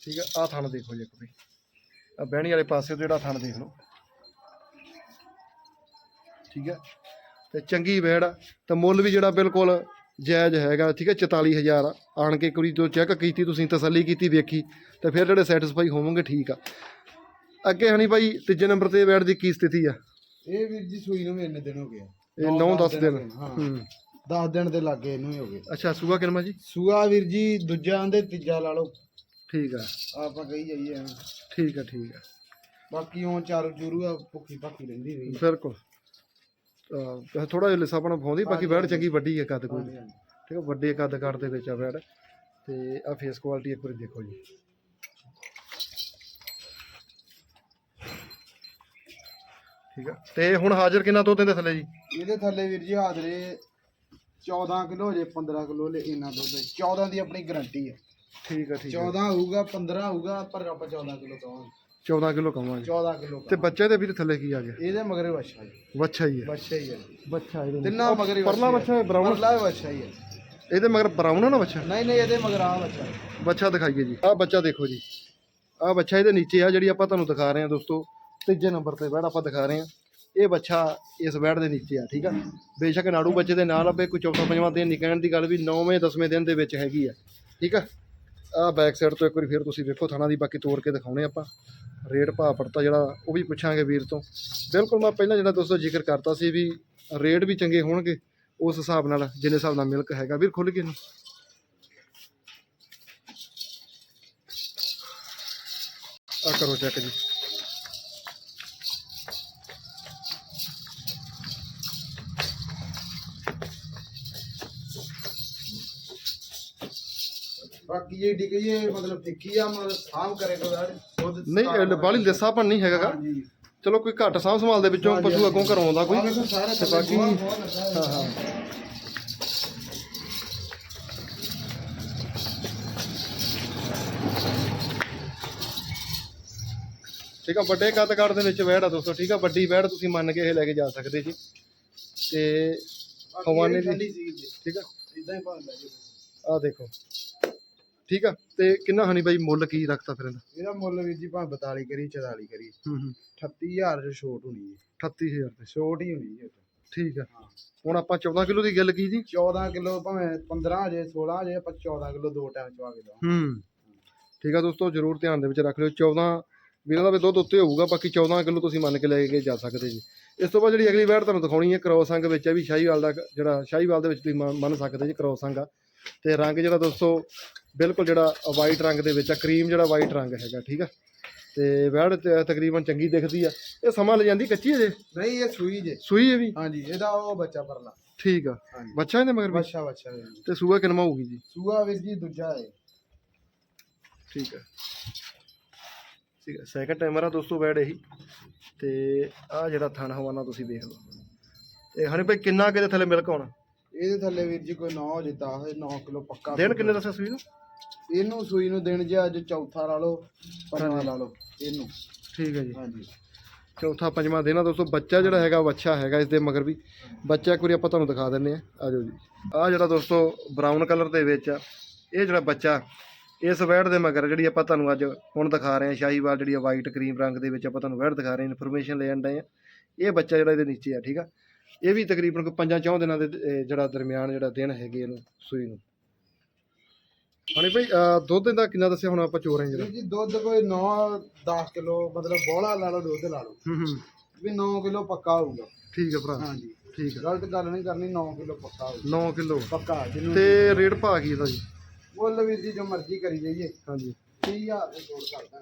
ਠੀਕ ਆ ਆ ਥਣ ਦੇਖੋ ਜੀ ਇੱਕ ਵੀ ਆ ਬਹਿਣੀ ਵਾਲੇ ਪਾਸੇ ਤੋਂ ਜਿਹੜਾ ਥਣ ਦੇਖ ਲਓ। ਠੀਕ ਆ? ਤੇ ਚੰਗੀ ਵੈੜ ਆ। ਤੇ ਮੁੱਲ ਵੀ ਜਿਹੜਾ ਬਿਲਕੁਲ ਜਾਇਜ਼ ਹੈਗਾ ਠੀਕ ਹੈ 44000 ਆ। ਆਣ ਕੇ ਵਾਰੀ ਜੋ ਚੈੱਕ ਕੀਤੀ ਤੁਸੀਂ ਤਸੱਲੀ ਕੀਤੀ ਵੇਖੀ ਤੇ ਫਿਰ ਜਿਹੜੇ ਸੈਟੀਸਫਾਈ ਹੋਵੋਗੇ ਠੀਕ ਆ। ਅੱਗੇ ਹਣੀ ਭਾਈ ਤੀਜੇ ਨੰਬਰ ਤੇ ਵੈੜ ਦੀ ਕੀ ਸਥਿਤੀ ਆ? ਇਹ ਵੀਰ ਜੀ ਸੂਈ ਨੂੰ ਵੀ ਇੰਨੇ ਦਿਨ ਹੋ ਗਏ ਆ। ਇਹ ਨੌ 9 10 ਦਿਨ। ਹੋ ਹਾਂ। ਹੂੰ। 10 ਦਿਨ ਦੇ ਲੱਗੇ ਇਹਨੂੰ ਹੀ ਹੋ ਗਏ। ਅੱਛਾ ਸੂਆ ਕਿਨਮਾ ਜੀ? ਸੂਆ ਵੀਰ ਜੀ ਦੂਜਾ ਆਂਦੇ ਤੀਜਾ ਲਾ ਲਓ। ਠੀਕ ਆ। ਆਪਾਂ ਕਹੀ ਜਾਈਏ ਐਵੇਂ। ਠੀਕ ਆ ਠੀਕ ਆ। ਬਾਕੀ ਉਹ ਚਾਰੂ ਚੂਰੂ ਆ ਭੁੱਖੀ ਭਾਖੀ ਰਹਿੰਦੀ ਰਹੀ। ਬਿਲਕੁਲ। ਥੋੜਾ ਜਿਹਾ ਲਿਸਾ ਆਪਣਾ ਪਾਉਂਦੀ ਬਾਕੀ ਵੈੜ ਚੰਗੀ ਵੱਡੀ ਹੈ ਕੱਦ ਕੋਈ। ਠੀਕ ਹੈ ਵੱਡੇ ਕੱਦ ਕੱਦ ਦੇ ਵਿੱਚ ਆ ਵੈੜ ਤੇ ਆ ਫੇਸ ਕੁਆਲਿਟੀ ਇੱਕ ਵਾਰੀ ਦੇਖੋ ਜੀ। ਠੀਕ ਆ ਤੇ ਹੁਣ ਹਾਜ਼ਰ ਕਿੰਨਾ ਦੁੱਧ ਦੇ ਥੱਲੇ ਜੀ? ਇਹਦੇ ਥੱਲੇ ਵੀਰ ਜੀ ਹਾਜ਼ਰੇ 14 ਕਿਲੋ ਜੇ 15 ਕਿਲੋ ਲੈ ਇੰਨਾ ਦੁੱਧ 14 ਦੀ ਆਪਣੀ ਗਾਰੰਟੀ ਹੈ। ਠੀਕ ਆ ਠੀਕ ਆ 14 ਹੋਊਗਾ 15 ਹੋਊਗਾ ਪਰ ਆਪਾਂ 14 ਕਿਲੋ ਕਹਾਂਗੇ 14 ਕਿਲੋ ਕਵਾਂਗੇ 14 ਕਿਲੋ ਤੇ ਬੱਚੇ ਦੇ ਵੀ ਥੱਲੇ ਕੀ ਆ ਗਿਆ? ਇਹਦੇ ਮਗਰੇ ਵੱਛਾ ਜੀ। ਬੱਚਾ ਹੀ ਹੈ। ਵੱਛਾ ਹੀ ਹੈ। ਬੱਚਾ ਇਹਦੇ ਤਿੰਨਾਂ ਮਗਰੇ ਪਰਲਾ ਬੱਚਾ ਹੈ। ਬਰਾਊਨ? ਪਰਲਾ ਵੱਛਾ ਹੀ ਹੈ। ਇਹਦੇ ਮਗਰ ਬਰਾਊਨ ਆ ਨਾ ਬੱਚਾ ਨਹੀਂ ਨਹੀਂ ਇਹਦੇ ਮਗਰ ਆ ਵੱਛਾ। ਹੈ। ਬੱਚਾ ਦਿਖਾਈਏ ਜੀ। ਆਹ ਬੱਚਾ ਦੇਖੋ ਜੀ। ਆਹ ਬੱਚਾ ਇਹਦੇ ਨੀਚੇ ਆ ਜਿਹੜੀ ਆਪਾਂ ਤੁਹਾਨੂੰ ਦਿਖਾ ਰਹੇ ਹਾਂ ਦੋਸਤੋ। ਤੀਜੇ ਨੰਬਰ ਤੇ ਵੈੜ ਆਪਾਂ ਦਿਖਾ ਰਹੇ ਹਾਂ। ਇਹ ਬੱਚਾ ਇਸ ਵੈੜ ਦੇ ਨੀਚੇ ਆ ਠੀਕ ਆ? ਬੇਸ਼ੱਕ ਨਾੜੂ ਬੱਚੇ ਦੇ ਨਾਲ ਆਪੇ ਕੋਈ ਚੌਥਾ ਪੰਜਵਾਂ ਦਿਨ ਨਹੀਂ ਕਹਿਣ ਦੀ ਗੱਲ ਵੀ 9ਵੇਂ 10ਵੇਂ ਦਿਨ ਦੇ ਵਿੱਚ ਹੈਗੀ ਆ ਠੀਕ ਆ? ਆਹ ਬੈਕ ਸਾਈਡ ਤੋਂ ਇੱਕ ਵਾਰੀ ਫਿਰ ਤੁਸੀਂ ਵੇਖੋ ਥਾਣਾ ਦੀ ਬਾਕੀ ਤੋੜ ਕੇ ਦਿਖਾਉਣੇ ਆਪਾਂ। ਰੇਟ ਭਾਅ ਪੜਤਾ ਜਿਹੜਾ, ਉਹ ਵੀ ਪੁੱਛਾਂਗੇ ਵੀਰ ਤੋਂ। ਬਿਲਕੁਲ ਮੈਂ ਪਹਿਲਾਂ ਜਿਹੜਾ ਦੋਸਤੋ ਜ਼ਿਕਰ ਕਰਤਾ ਸੀ ਵੀ ਰੇਟ ਵੀ ਚੰਗੇ ਹੋਣਗੇ, ਉਸ ਹਿਸਾਬ ਨਾਲ ਜਿੰਨੇ ਹਿਸਾਬ ਨਾਲ ਮਿਲਕ ਹੈਗਾ। ਵੀਰ ਖੁੱਲ ਕੇ ਇਹਨੂੰ। ਆ ਕਰੋ ਚੈੱਕ ਜੀ। ਬਾਕੀ ਇਹ ਡਿੱਗੀ ਇਹ ਮਤਲਬ ਟਿੱਕੀ ਆ ਮਤਲਬ ਸਾਮ ਕਰੇ ਕੋ ਯਾਰ ਦੁੱਧ ਨਹੀਂ ਬਾਲੀ ਲਿੱਸਾਪਣ ਨਹੀਂ ਹੈਗਾ ਗਾ। ਹਾਂਜੀ। ਚਲੋ ਕੋਈ ਘੱਟ ਸਾਂਭ ਸੰਭਾਲ ਦੇ ਵਿੱਚੋਂ ਪਸ਼ੂ ਅੱਗੋਂ ਘਰੋਂ ਆਉਂਦਾ ਕੋਈ ਆਹ ਵੇਖੋ ਸਾਰਾ ਤੇ ਥੱਲੇ ਬਾਕੀ ਗੋਹਾ ਬਹੁਤ ਲੱਗਾ ਹਾਂ। ਹੈ। ਹਾਂ। ਠੀਕ ਆ ਵੱਡੇ ਕੱਦ ਕਾਠ ਦੇ ਵਿੱਚ ਵਹਿੜ ਆ ਦੋਸਤੋ ਠੀਕ ਆ ਵੱਡੀ ਵਹਿੜ ਤੁਸੀਂ ਮੰਨ ਕੇ ਇਹ ਲੈ ਕੇ ਜਾ ਸਕਦੇ ਜੀ। ਤੇ ਬਾਕੀ ਇਹ ਦੀ- ਠੰਡੀ ਜੀ। ਠੀਕ ਆ। ਇਦਾਂ ਹੀ ਭਾਲ ਲੈ ਜੀ ਆ ਦੇਖੋ। ਠੀਕ ਆ? ਤੇ ਕਿੰਨਾ ਹਣੀ ਬਾਈ ਮੁੱਲ ਕੀ ਰੱਖਤਾ ਫਿਰ ਇਹਦਾ? ਇਹਦਾ ਮੁੱਲ ਵੀਰ ਜੀ ਭਾਵੇਂ 42 ਕਰੀ 44 ਕਰੀ ਹੂੰ ਹੂੰ। 38000 ਚ ਛੋਟ ਹੋਣੀ ਜੀ। 38000 ਤੇ। ਛੋਟ ਹੀ ਹੋਣੀ 'ਚ। ਠੀਕ ਆ। ਹਾਂ। ਹੁਣ ਆਪਾਂ 14 ਕਿਲੋ ਦੀ ਗੱਲ ਕੀ ਜੀ 14 ਕਿਲੋ ਭਾਵੇਂ 15 ਜੇ 16 ਜੇ ਆਪਾਂ 14 ਕਿਲੋ ਦੋ ਟਾਈਮ ਚਵਾ ਕੇ ਦਵਾਂ ਹੂੰ। ਠੀਕ ਆ ਦੋਸਤੋ ਜਰੂਰ ਧਿਆਨ ਦੇ ਵਿੱਚ ਰੱਖ ਲਿਓ। 14 ਵੀਰਾਂ ਦਾ ਵੀ ਦੁੱਧ ਉੱਤੇ ਹੋਊਗਾ ਬਾਕੀ 14 ਕਿਲੋ ਤੁਸੀਂ ਮੰਨ ਕੇ ਲੈ ਕੇ ਜਾ ਸਕਦੇ ਜੀ। ਇਸ ਤੋਂ ਬਾਅਦ ਜਿਹੜੀ ਅਗਲੀ ਵੈਟ ਤੁਹਾਨੂੰ ਦਿਖਾਉਣੀ ਹੈ ਕ੍ਰੋਸ ਅੰਗ ਵਿੱਚ ਹੈ ਵੀ ਸ਼ਾਹੀਵਾਲ ਦਾ ਜਿਹੜਾ ਸ਼ਾਹੀਵਾਲ ਦੇ ਵਿੱਚ ਤੁਸੀਂ ਮੰਨ- ਸਕਦੇ ਜੀ ਕ੍ਰੋਸ ਅੰਗ ਆ। ਤੇ ਰੰਗ ਜਿਹੜਾ ਦੋਸਤੋ ਬਿਲਕੁਲ ਜਿਹੜਾ ਵਾਈਟ ਰੰਗ ਦੇ ਵਿੱਚ ਆ ਕਰੀਮ ਜਿਹੜਾ ਵਾਈਟ ਰੰਗ ਹੈਗਾ ਠੀਕ ਆ? ਤੇ ਵੈੜ ਤਕਰੀਬਨ ਚੰਗੀ ਦਿਖਦੀ ਆ। ਇਹ ਸਮਾਂ ਲੈ ਜਾਂਦੀ ਕੱਚੀ ਜੇ ਨਹੀਂ ਇਹ ਸੂਈ ਜੇ। ਸੂਈ ਹੈ ਵੀ? ਹਾਂਜੀ ਇਹਦਾ ਉਹ ਬੱਚਾ ਪਰਲਾ। ਠੀਕ ਆ। ਬੱਚਾ ਇਹਦੇ ਮਗਰ ਵੀ? ਬੱਚਾ ਬੱਚਾ। ਤੇ ਸੂਆ ਕਿੰਨਾ ਹੋਊਗੀ ਜੀ? ਸੂਆ ਵੀਰ ਜੀ ਦੂਜਾ ਹੈ ਠੀਕ ਹੈ ਠੀਕ ਹੈ ਸੈਕੰਡ ਟਾਈਮਰ ਆ ਦੋਸਤੋ ਬੈਡ ਇਹੀ। ਤੇ ਆ ਜਿਹੜਾ ਥਣ ਹਵਾਨਾ ਤੁਸੀਂ ਦੇਖ ਲਓ। ਇਹ ਹਣੇ ਭਾਈ ਕਿੰਨਾ ਕਿਤੇ ਥੱਲੇ ਮਿਲਕ ਆਉਣਾ ਇਹਦੇ ਥੱਲੇ ਵੀਰ ਜੀ ਕੋਈ 9 ਜੇ 10 9 ਕਿਲੋ ਪੱਕਾ ਦਿਨ ਕਿੰਨੇ ਦੱਸਿਆ ਸੂਈ ਨੂੰ? ਇਹਨੂੰ ਸੂਈ ਨੂੰ ਦਿਨ ਜੇ ਅੱਜ ਚੌਥਾ ਲਾ ਲਓ ਪੰਜਵਾਂ ਲਾ ਲਓ ਇਹਨੂੰ। ਠੀਕ ਹੈ ਜੀ। ਹਾਂਜੀ। ਚੌਥਾ ਪੰਜਵਾਂ ਦਿਨ ਆ ਦੋਸਤੋ ਬੱਚਾ ਜਿਹੜਾ ਹੈਗਾ ਵੱਛਾ ਹੈਗਾ ਇਸ ਦੇ ਮਗਰ ਵੀ। ਬੱਚਾ ਵਾਰੀ ਆਪਾਂ ਤੁਹਾਨੂੰ ਦਿਖਾ ਦਿੰਨੇ ਆ ਆ ਜਾਓ ਜੀ। ਆ ਜਿਹੜਾ ਦੋਸਤੋ ਬਰਾਊਨ ਕਲਰ ਦੇ ਵਿੱਚ ਆ ਇਹ ਜਿਹੜਾ ਬੱਚਾ ਇਸ ਵੈੜ ਦੇ ਮਗਰ ਜਿਹੜੀ ਆਪਾਂ ਤੁਹਾਨੂੰ ਅੱਜ ਹੁਣ ਦਿਖਾ ਰਹੇ ਆ ਸ਼ਾਹੀਵਾਲ ਜਿਹੜੀ ਆ ਵਾਈਟ ਕਰੀਮ ਰੰਗ ਦੇ ਵਿੱਚ ਆਪਾਂ ਤੁਹਾਨੂੰ ਵੈੜ ਦਿਖਾ ਰਹੇ ਹਾਂ ਇਨਫੋਰਮੇਸ਼ਨ ਲੈ ਜਾਂਦੇ ਆ ਇਹ ਬੱਚਾ ਜਿਹੜਾ ਇਹਦੇ ਨੀਚੇ ਆ ਠੀਕ ਆ? ਇਹ ਵੀ ਤਕਰੀਬਨ ਕੋਈ ਪੰਜਾਂ ਚੌਂ ਦਿਨਾਂ ਦੇ ਜਿਹੜਾ ਦਰਮਿਆਨ ਜਿਹੜਾ ਦਿਨ ਹੈਗੇ ਇਹਨੂੰ ਸੂਈ ਨੂੰ। ਹਣੀ ਭਾਈ ਦੁੱਧ ਦਾ ਕਿੰਨਾ ਦੱਸਿਆ ਹੁਣ ਆਪਾਂ ਚੋ ਰਹੇ ਜਿਹੜਾ? ਜੀ ਦੁੱਧ ਕੋਈ 9 10 ਕਿਲੋ ਮਤਲਬ ਬੋਲਾ ਲਾ ਲਓ ਦੁੱਧ ਲਾ ਲਓ। ਹੂੰ ਹੂੰ। ਵੀ 9 ਕਿਲੋ ਪੱਕਾ ਹੋਊਗਾ। ਠੀਕ ਹੈ ਭਰਾ ਹਾਂਜੀ। ਠੀਕ ਹੈ ਗਲਤ ਗੱਲ ਨਹੀਂ ਕਰਨੀ 9 ਕਿਲੋ ਪੱਕਾ ਹੋਊਗਾ। 9 ਕਿਲੋ। ਪੱਕਾ ਜਿਹਨੂੰ ਤੇ ਰੇਟ ਭਾ ਕੀ ਇਹਦਾ ਜੀ? ਮੁੱਲ ਵੀਰ ਜੀ ਜੋ ਮਰਜ਼ੀ ਕਰੀ ਜਾਈਏ। ਹਾਂਜੀ। 30000 ਦੇ ਛੋੜ ਕਰਦਾ।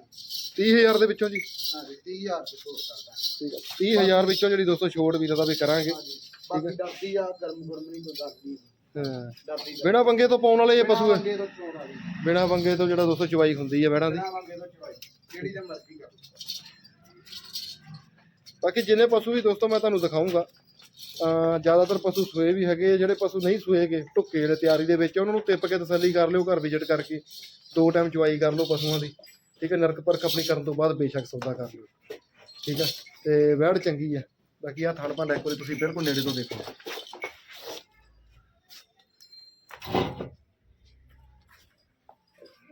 30000 ਦੇ ਵਿੱਚੋਂ ਜੀ? ਹਾਂਜੀ 30000 ਦੇ ਛੋੜ ਕਰਦਾ। ਠੀਕ ਹੈ 30000 ਵਿੱਚੋਂ ਜਿਹੜੀ ਦੋਸਤੋ ਛੋਟ ਵੀਰ ਦਾ ਵੀ ਕਰਾਂਗੇ। ਹਾਂਜੀ ਬਾਕੀ ਡਰਦੀ ਆ ਗਰਮ ਗੁਰਮ ਨਹੀਂ ਕੋਈ ਕਰਦੀ ਹਾਂ। ਡਰਦੀ ਬਿਨਾ ਬੰਗੇ ਤੋਂ ਪਾਉਣ ਵਾਲੇ ਇਹ ਪਸ਼ੂ ਹੈ ਬਿਨਾ ਬੰਗੇ ਤੋਂ ਜਿਹੜਾ ਦੋਸਤੋ ਚਵਾਈ ਹੁੰਦੀ ਹੈ ਵੈੜਾਂ ਦੀ। ਜਿਹੜੀ ਮਰਜ਼ੀ ਕਰ ਬਾਕੀ ਜਿੰਨੇ ਪਸ਼ੂ ਵੀ ਦੋਸਤੋ ਮੈਂ ਤੁਹਾਨੂੰ ਦਿਖਾਉਂਗਾ ਜ਼ਿਆਦਾਤਰ ਪਸ਼ੂ ਸੂਏ ਵੀ ਹੈਗੇ ਜਿਹੜੇ ਪਸ਼ੂ ਨਹੀਂ ਸੂਏਗੇ, ਢੁੱਕੇ ਜਿਹੜੇ ਤਿਆਰੀ ਦੇ ਵਿੱਚ ਉਹਨਾਂ ਨੂੰ ਟਿੱਪ ਕੇ ਤਸੱਲੀ ਕਰ ਲਿਓ, ਘਰ ਵਿਜ਼ਿਟ ਕਰਕੇ, ਦੋ ਟਾਈਮ ਚੁਆਈ ਕਰ ਲਓ ਪਸ਼ੂਆਂ ਦੀ, ਠੀਕ ਹੈ, ਨਰਕ ਪਰਖ ਆਪਣੀ ਕਰਨ ਤੋਂ ਬਾਅਦ ਬੇਸ਼ੱਕ ਸੌਦਾ ਕਰ ਲਿਓ, ਠੀਕ ਹੈ, ਤੇ ਵੈੜ ਚੰਗੀ ਹੈ, ਬਾਕੀ ਆ ਥਣ ਭਾਂਡਾ ਇੱਕ ਵਾਰੀ ਤੁਸੀਂ ਬਿਲਕੁਲ ਨੇੜੇ ਤੋਂ ਦੇਖੋ।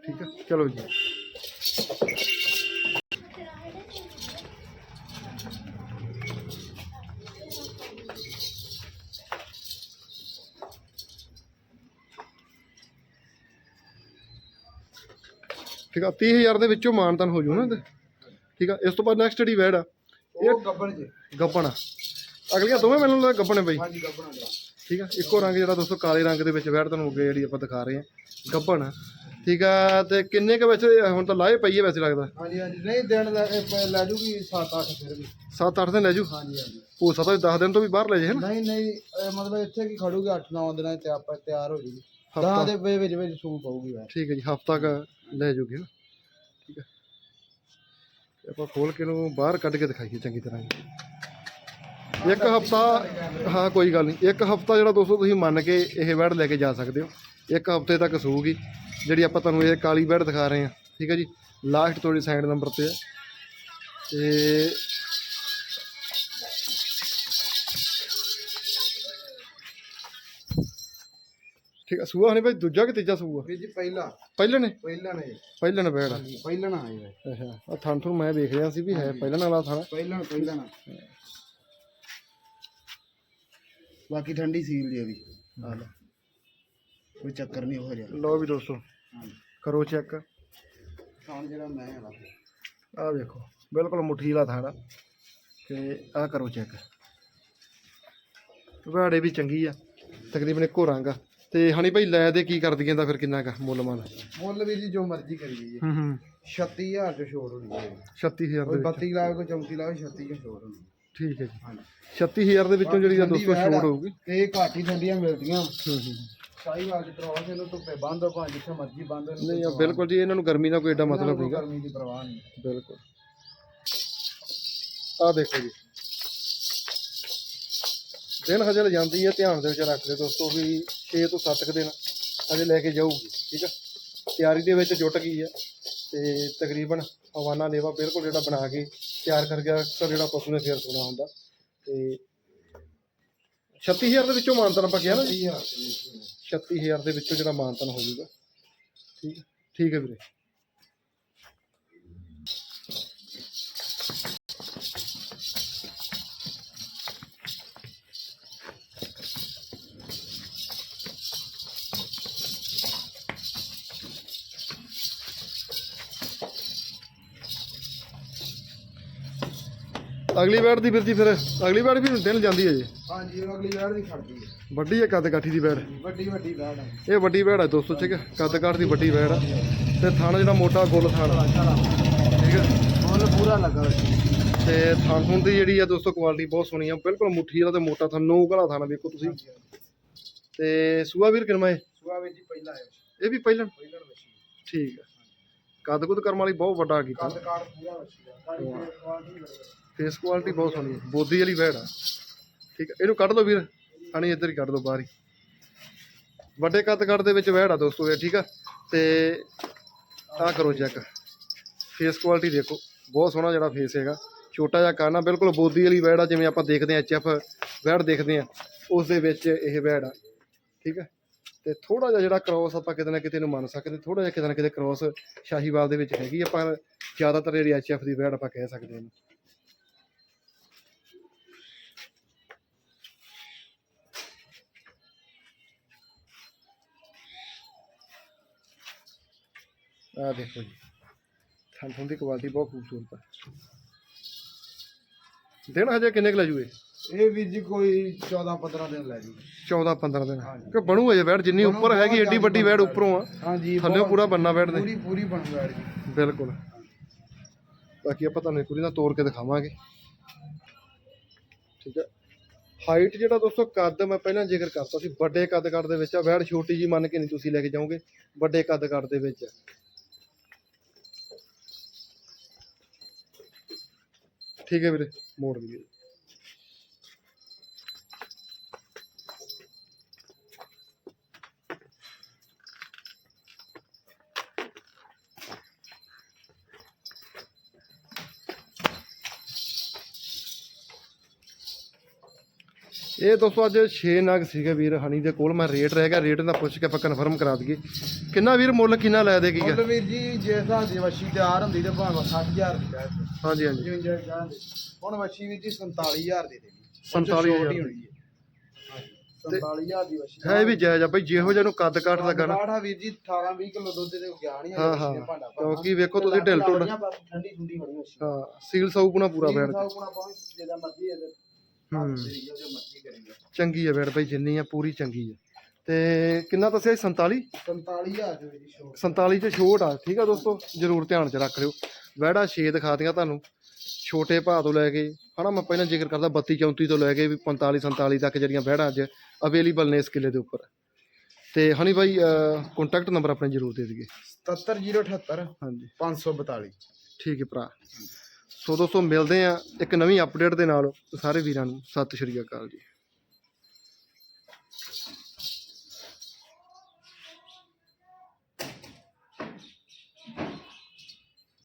ਠੀਕ ਹੈ, ਚਲੋ ਜੀ। ਠੀਕ ਆ 30000 ਦੇ ਵਿੱਚੋਂ ਮਾਨਤਨ ਹੋ ਜੂ ਨਾ ਇਹਦੇ। ਠੀਕ ਆ ਇਸ ਤੋਂ ਬਾਅਦ ਨੈਕਸਟ ਜਿਹੜੀ ਵੈੜ ਆ ਉਹ ਗੱਬਣ ਜੀ। ਗੱਪਣ ਆ। ਅਗਲੀਆਂ ਦੋਵੇਂ ਮੈਨੂੰ ਲੱਗਦਾ ਗੱਪਣ ਨੇ ਬਈ। ਹਾਂਜੀ ਗੱਬਣ ਠੀਕ ਆ ਇੱਕੋ ਰੰਗ ਜਿਹੜਾ ਦੋਸਤੋ ਕਾਲੇ ਰੰਗ ਦੇ ਵਿੱਚ ਵੈੜ ਤੁਹਾਨੂੰ ਅੱਗੇ ਜਿਹੜੀ ਆਪਾਂ ਦਿਖਾ ਰਹੇ ਆ ਗੱਪਣ ਆ। ਠੀਕ ਆ ਤੇ ਕਿੰਨੇ ਕ ਵਿੱਚ ਹੁਣ ਤਾਂ ਲਾਏ ਪਈ ਹੈ ਵੈਸੇ ਲੱਗਦਾ। ਹਾਂਜੀ ਹਾਂਜੀ ਨਹੀਂ ਦਿਨ ਲੈ ਇਹ ਜੂਗੀ 7-8 ਫਿਰ ਵੀ। 7-8 ਦਿਨ ਲੈ ਜੂ? ਹਾਂਜੀ ਹਾਂਜੀ। ਹੋ ਸਕਦਾ 10 ਦਿਨ ਤੋਂ ਵੀ ਬਾਹਰ ਲੈ ਜੇ ਹਨਾ ਨਹੀਂ ਨਹੀਂ ਇਹ ਮਤਲਬ ਇੱਥੇ ਕੀ ਖੜੂਗੀ 8-9 ਦਿਨਾਂ ਤੇ ਆਪਾਂ ਤਿਆਰ ਹੋ ਜੂਗੀ। ਹਫ਼ਤਾ। 10 ਦੇ ਵਿੱਚ ਵਿੱਚ ਸੂ ਪਊਗੀ ਠੀਕ ਹੈ ਜੀ ਹਫਤਾ ਕ ਲੈ ਜੂਗੀ ਨਾ ਠੀਕ ਹੈ। ਆਪਾਂ ਖੋਲ ਕੇ ਨੂੰ ਬਾਹਰ ਕੱਢ ਕੇ ਦਿਖਾਈਏ ਚੰਗੀ ਤਰ੍ਹਾਂ ਇੱਕ ਹਫਤਾ, ਹਾਂ, ਕੋਈ ਗੱਲ ਨਹੀਂ। ਇੱਕ ਹਫਤਾ ਜਿਹੜਾ ਦੋਸਤੋ ਤੁਸੀਂ ਮੰਨ ਕੇ ਇਹ ਬੈਡ ਲੈ ਕੇ ਜਾ ਸਕਦੇ ਹੋ। ਇੱਕ ਹਫ਼ਤੇ ਤੱਕ ਸੂਗੀ ਜਿਹੜੀ ਆਪਾਂ ਤੁਹਾਨੂੰ ਇਹ ਕਾਲੀ ਬੈਡ ਦਿਖਾ ਰਹੇ ਹਾਂ। ਠੀਕ ਹੈ ਜੀ। ਲਾਸਟ ਤੁਹਾਡੀ ਸਾਈਡ ਨੰਬਰ ਤੇ ਹੈ। ਤੇ ਠੀਕ ਹੈ ਸੂਆ ਹਣੇ ਭਾਈ ਦੂਜਾ ਕਿ ਤੀਜਾ ਸੂਆ? ਵੀਰ ਜੀ ਪਹਿਲਾ। ਪਹਿਲੇ ਨੇ ਪਹਿਲਾ ਨੇ ਪਹਿਲੇ ਨੇ ਬੈਡ ਹਾਂਜੀ ਪਹਿਲਾ ਨਾ ਆਏ ਅੱਛਾ ਆ ਥਣ ਥਣ ਮੈਂ ਵੇਖ ਰਿਹਾ ਸੀ ਵੀ ਹੈ ਪਹਿਲਾਂ ਵਾਲਾ ਥਣ। ਪਹਿਲਾ ਪਹਿਲਾ ਨਾ ਬਾਕੀ ਠੰਡੀ ਸੀਲ ਜੀ ਵੀ। ਆ ਲੈ ਕੋਈ ਚੱਕਰ ਨਹੀਂ ਹੋ ਰਿਹਾ ਲਓ ਵੀ ਦੋਸਤੋ ਕਰੋ ਚੈੱਕ। ਹੁਣ ਜਿਹੜਾ ਮੈਂ ਹੈਗਾ ਆਹ ਵੇਖੋ ਬਿਲਕੁਲ ਮੁੱਠੀ ਵਾਲਾ ਥਣ ਆ। ਤੇ ਆਹ ਕਰੋ ਚੈੱਕ। ਵਾੜੇ ਵੀ ਚੰਗੀ ਆ। ਤਕਰੀਬਨ ਇੱਕੋ ਰੰਗ ਆ। ਤੇ ਹਣੀ ਭਾਈ ਲੈ ਦੇ ਕੀ ਕਰਦੀ ਕਹਿੰਦਾ ਫਿਰ ਕਿੰਨਾ ਕਾ ਮੁੱਲ ਮਾਲ? ਮੁੱਲ ਵੀਰ ਜੀ ਜੋ ਮਰਜ਼ੀ ਕਰੀ ਜਾਈਏ। ਹੂੰ ਹੂੰ। 36000 ਚ ਛੋੜ ਹੋਣੀ ਹੈ। 36000 ਕੋਈ ਦੇ ਵਿੱਚ। 32 ਲਾਖ ਕੋਈ 34 ਲਾਖ 36 ਚ ਛੋੜ ਹੋਣੀ ਠੀਕ ਹੈ ਜੀ। ਹਾਂਜੀ। 36000 ਦੇ ਵਿੱਚੋਂ ਜਿਹੜੀ ਆ ਠੰਡੀ ਦੋਸਤੋ ਵੈੜ ਆ। ਹੋਊਗੀ। ਤੇ ਘੱਟ ਹੀ ਠੰਡੀਆਂ ਮਿਲਦੀਆਂ। ਹੂੰ ਹੂੰ। ਸਾਈਵਾਲ ਚ ਕ੍ਰੋਸ ਇਹਨੂੰ ਧੁੱਪੇ ਬੰਦ ਹੋ ਭਾਵੇਂ ਜਿੱਥੇ ਮਰਜ਼ੀ ਬੰਦ ਇਹਨੂੰ ਨਹੀਂ ਆ ਬਿਲਕੁਲ ਜੀ ਇਹਨਾਂ ਨੂੰ ਗਰਮੀ ਦਾ ਕੋਈ ਐਡਾ ਮਤਲਬ ਨਹੀਂਗਾ ਗਰਮੀ ਦੀ ਪਰਵਾਹ ਨਹੀਂ। ਬਿਲਕੁਲ। ਆ ਦੇਖੋ ਜੀ। ਦਿਨ ਹਜੇ ਜਾਂਦੀ ਹੈ ਧਿਆਨ ਦੇ ਵਿੱਚ ਰੱਖ ਲਿਓ ਦੋਸਤੋ ਵੀ 6 ਤੋਂ 7 ਕੁ ਦਿਨ ਹਜੇ ਲੈ ਕੇ ਜਾਊਗੀ ਠੀਕ ਆ? ਤਿਆਰੀ ਦੇ ਵਿੱਚ ਜੁਟ ਗਈ ਹੈ ਤੇ ਤਕਰੀਬਨ ਹਵਾਨਾ ਲੇਵਾ ਬਿਲਕੁਲ ਜਿਹੜਾ ਬਣਾ ਕੇ ਤਿਆਰ ਕਰ ਗਿਆ ਅਕਸਰ ਜਿਹੜਾ ਪਸ਼ੂ ਨੇ ਫੇਰ ਸੁਣਾ ਹੁੰਦਾ। ਤੇ 36000 ਦੇ ਵਿੱਚੋਂ ਮਾਨਤਨ ਆਪਾਂ ਕਿਹਾ ਨਾ ਜੀ? 36000 ਦੇ ਵਿੱਚੋਂ। ਜਿਹੜਾ ਮਾਨਤਨ ਹੋ ਜਾਊਗਾ ਠੀਕ ਹੈ ਠੀਕ ਹੈ ਵੀਰੇ। ਅਗਲੀ ਬੈਟ ਦੀ ਵੀਰ ਜੀ ਫਿਰ। ਅਗਲੀ ਬੈਟ ਵੀ ਦਿਨ ਜਾਂਦੀ ਹੈ ਜੀ। ਹਾਂਜੀ ਉਹ ਅਗਲੀ ਵਾਰ ਦੀ ਖੜਦੀ ਹੈ। ਵੱਡੀ ਹੈ ਕੱਦ ਕਾਠੀ ਦੀ ਬੈਟ ਵੱਡੀ ਵੱਡੀ ਬੈੜ ਹੈ ਇਹ ਵੱਡੀ ਬੈੜ ਹੈ ਦੋਸਤੋ ਠੀਕ ਹੈ? ਕੱਦ ਕਾਠ ਦੀ ਵੱਡੀ ਬੈੜ ਆ। ਤੇ ਥਣ ਜਿਹੜਾ ਮੋਟਾ ਗੁੱਲ ਥਣ ਆ, ਠੀਕ ਹੈ? ਪੂਰਾ ਲੱਗਾ। ਤੇ ਥਣ ਥੁਣ ਦੀ ਜਿਹੜੀ ਆ ਦੋਸਤੋ ਕੁਆਲਿਟੀ ਬਹੁਤ ਸੋਹਣੀ ਆ। ਬਿਲਕੁਲ ਮੁੱਠੀ ਵਾਲਾ ਤੇ ਮੋਟਾ ਥਣ ਨੋ ਘਲਾ ਥਣ ਵੇਖੋ ਤੁਸੀਂ। ਤੇ ਸੂਆ ਵੀਰ ਕਿਨਮਾ ਇਹ ਸੁਆ ਵਿੱਚ ਹੀ ਪਹਿਲਾ ਹੈ ਇਹ ਵੀ ਪਹਿਲਾਂ? ਪਹਿਲਣ ਠੀਕ ਹੈ ਕੱਦ ਕੁੱਦ ਕਰਮ ਵਾਲੀ ਬਹੁਤ ਵੱਡਾ ਕੀਤਾ। ਕੱਦ ਕਾਠ ਪੂਰਾ ਵਸ਼ੀ ਫੇਸ ਕੁਆਲਿਟੀ ਬਹੁਤ ਸੋਹਣੀ ਹੈ। ਬੋਦੀ ਵਾਲੀ ਬੈੜ ਆ। ਠੀਕ ਹੈ ਇਹਨੂੰ ਕੱਢ ਲਓ ਵੀਰ। ਹਣੀ ਇੱਧਰ ਹੀ ਕੱਢ ਲਓ ਬਾਹਰ ਹੀ। ਵੱਡੇ ਕੱਦ ਕੱਦ ਦੇ ਵਿੱਚ ਬੈੜ ਆ ਦੋਸਤੋ ਇਹ, ਠੀਕ ਆ? ਤੇ ਆਹ ਕਰੋ ਚੈੱਕ ਫੇਸ ਕੁਆਲਿਟੀ ਦੇਖੋ। ਬਹੁਤ ਸੋਹਣਾ ਜਿਹੜਾ ਫੇਸ ਹੈਗਾ। ਛੋਟਾ ਜਿਹਾ ਕੰਨ ਆ, ਬਿਲਕੁਲ ਬੋਦੀ ਵਾਲੀ ਬੈੜ ਆ, ਜਿਵੇਂ ਆਪਾਂ ਦੇਖਦੇ ਆ ਐਚਐਫ ਬੈੜ ਦੇਖਦੇ ਆ ਉਸ ਦੇ ਵਿੱਚ ਇਹ ਬੈੜ ਆ। ਠੀਕ ਹੈ ਤੇ ਥੋੜਾ ਜਿਹਾ ਜਿਹੜਾ ਕ੍ਰੋਸ ਆਪਾਂ ਕਿਤੇ ਨਾ ਕਿਤੇ ਨੂੰ ਮੰਨ ਸਕਦੇ ਥੋੜਾ ਜਿਹਾ ਕਿਤੇ ਨਾ ਕਿਤੇ ਕ੍ਰੋਸ ਸ਼ਾਹੀਵਾਲ ਦੇ ਵਿੱਚ ਹੈਗੀ ਆ ਪਰ ਜ਼ਿਆਦਾਤਰ ਜਿਹੜੀ ਐਚਐਫ ਦੀ ਬੈੜ ਆਪਾਂ ਕਹਿ ਸਕਦੇ ਹਾਂ। ਆ ਦੇਖੋ ਜੀ। ਥਣ ਦੀ ਕੁਆਲਿਟੀ ਬਹੁਤ ਖੂਬਸੂਰਤ ਹੈ ਦਿਨ ਹਜੇ ਕਿੰਨੇ ਕੁ ਲੈ ਜੂਏ ਇਹ ਵੀਰ ਜੀ ਕੋਈ 14 15 ਦਿਨ ਲੈ ਜੂ 14 15 ਦਿਨ। ਕਿ ਬਣੂ ਅਜੇ ਵੈੜ? ਜਿੰਨੀ ਉੱਪਰ ਹੈਗੀ ਏਡੀ ਵੱਡੀ ਵੈੜ ਉੱਪਰੋਂ ਆ। ਹਾਂਜੀ ਥੱਲੇ ਪੂਰਾ ਬੰਨਾ ਵੈੜ ਦੇ। ਪੂਰੀ ਪੂਰੀ ਬਣ ਬੈਠ ਜੀ। ਬਿਲਕੁਲ। ਬਾਕੀ ਆਪਾਂ ਤੁਹਾਨੂੰ ਇੱਕ ਵਾਰੀ ਨਾ ਤੋੜ ਕੇ ਦਿਖਾਵਾਂਗੇ। ਠੀਕ ਹੈ ਹਾਈਟ ਜਿਹੜਾ ਦੋਸਤੋ ਕੱਦ ਮੈਂ ਪਹਿਲਾਂ ਜ਼ਿਕਰ ਕਰਤਾ ਸੀ। ਵੱਡੇ ਕੱਦ ਕੱਦ ਦੇ ਵਿੱਚ ਆ। ਵੈੜ ਛੋਟੀ ਜੀ ਮੰਨ ਕੇ ਨਹੀਂ ਤੁਸੀਂ ਲੈ ਕੇ ਜਾਓਗੇ। ਵੱਡੇ ਕੱਦ ਕੱਦ ਦੇ ਵਿੱਚ। ਠੀਕ ਹੈ ਵੀਰੇ, ਮੋੜ ਲਈਏ। ਇਹ ਦੋਸਤੋ ਅੱਜ 6 ਨਗ ਸੀਗੇ ਵੀਰ, ਹਣੀ ਦੇ ਕੋਲ ਮੈਂ ਰੇਟ ਰਹੇਗਾ ਰੇਟ ਦਾ ਪੁੱਛ ਕੇ ਆਪਾਂ ਕਨਫਰਮ ਕਰਾ ਦਈਏ। ਕਿੰਨਾ ਵੀਰ ਮੁੱਲ, ਕਿੰਨਾ ਲੈ ਦੇਗੀ ਮੁੱਲ ਵੀਰ ਜੀ, ਜੇ ਸਾਡੀ ਵਸ਼ੀ ਤਿਆਰ ਹੁੰਦੀ ਤੇ ਭਾਵੇਂ 60000 ਦੀ ਹਾਂਜੀ ਹਾਂਜੀ। ਹੁਣ ਵਸ਼ੀ ਵੀਰ ਜੀ 47000 ਦੇ ਦੇਗੀ 47,000 ਹੋਣੀ ਹੈ। ਹਾਂਜੀ। 47000 ਦੀ ਵਸ਼ੀ। ਹੈ ਵੀ ਜਾਇਜ਼ ਆ ਬਈ ਜਿਹੋ ਜਿਹਾ ਨੂੰ ਕੱਦ ਕਾਠ ਲੱਗਾ ਨਾ ਕਾਠਾ ਵੀਰ ਜੀ 18 20 ਕਿਲੋ ਦੁੱਧ ਦੇ ਗਿਆ ਨਹੀਂ ਹਾਂ, ਹਾਂ। ਕਿਉਂਕਿ ਵੇਖੋ ਤੁਸੀਂ ਢਿੱਲ ਢੁੱਲ- ਠੰਡੀ ਠੰਡੀ ਬਣੀ ਵਸ਼ੀ ਹਾਂ ਸੀਲ ਸਾਊਪਣਾ ਪੂਰਾ ਸਾਹ ਕੋਣਾ ਪਾਉਂ ਜਿਹਦਾ ਮਰਜ਼ੀ ਹੂੰ ਕਰੇਗਾ ਚੰਗੀ ਹੈ ਬੈਠ ਬਈ ਜਿੰਨੀ ਆ ਪੂਰੀ ਚੰਗੀ ਹੈ ਤੇ ਕਿੰਨਾ ਦੱਸਿਆ ਸੀ? 47 47000 ਦੇ ਵਿੱਚ ਛੋੜ 47 ਚ ਛੋਟ ਆ। ਠੀਕ ਆ ਦੋਸਤੋ? ਜਰੂਰ ਧਿਆਨ ਚ ਰੱਖ ਲਿਓ। ਵੈੜਾ 6 ਦਿਖਾਤੀਆਂ ਤੁਹਾਨੂੰ। ਛੋਟੇ ਭਾਅ ਤੋਂ ਲੈ ਕੇ ਹਨਾ ਮੈਂ ਪਹਿਲਾਂ ਜ਼ਿਕਰ ਕਰਦਾ 32 34 ਤੋਂ ਲੈ ਕੇ ਵੀ 45 47 ਤੱਕ ਜਿਹੜੀਆਂ ਵੈੜਾਂ ਅੱਜ ਅਵੇਲੇਬਲ ਨੇ ਇਸ ਕਿਲੇ ਦੇ ਉੱਪਰ। ਤੇ ਹਣੀ ਬਾਈ ਕੰਟੈਕਟ ਨੰਬਰ ਆਪਣੇ ਜਰੂਰ ਦੇ ਦਈਏ। 77078 ਹਾਂਜੀ। 542 ਠੀਕ ਹੈ ਭਰਾ। ਸੋ ਦੋਸਤੋ ਮਿਲਦੇ ਆ ਇੱਕ ਨਵੀਂ ਅਪਡੇਟ ਦੇ ਨਾਲ। ਸਾਰੇ ਵੀਰਾਂ ਨੂੰ ਸਤਿ ਸ਼੍ਰੀ ਅਕਾਲ ਜੀ।